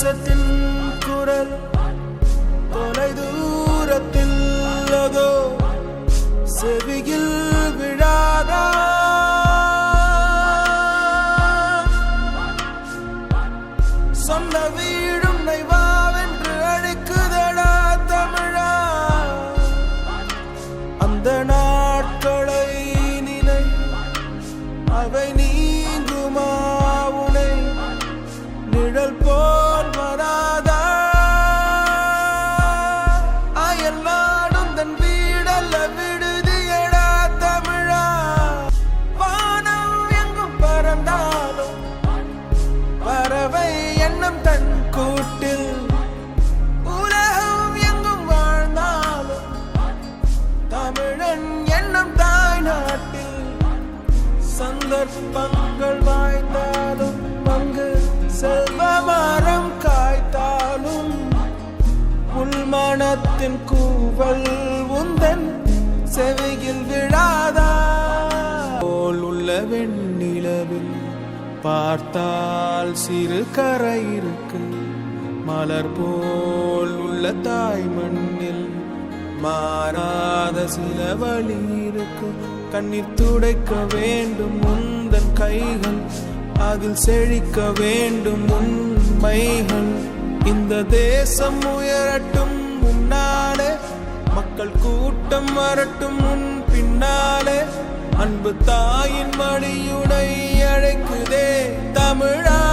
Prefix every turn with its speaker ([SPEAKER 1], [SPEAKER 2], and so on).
[SPEAKER 1] தேசத்தின் குரல் தொலை தூரத்தில் அதோ செவியில் விழாதா? சொந்த வீடும் நைவாவென்று அழைக்குதடா தமிழா? அந்த நாட்களை நினை அவை நீ சந்தர்ப்பங்கள் வாய்ந்தாலும் அங்கு செல்வ மரம் காய்த்தாலும் உள்மனத்தின் கூவல் உந்தன் செவியில் விழாதா? போல் உள்ள வெண்ணிலவில் பார்த்தால் சிறு கரை இருக்கு. மலர் போல் உள்ள தாய் மண்ணில் மாறாத சில வழி இருக்கு கண்ணீர் துடைக்க வேண்டும் முந்தன் கைகள். அதில் செழிக்க வேண்டும் உண்மைகள் இந்த தேசம் உயரட்டும் முன்னாலே. மக்கள் கூட்டம் வரட்டும் முன் பின்னாலே. அன்பு தாயின் மடியுடை அழைக்குதே தமிழா.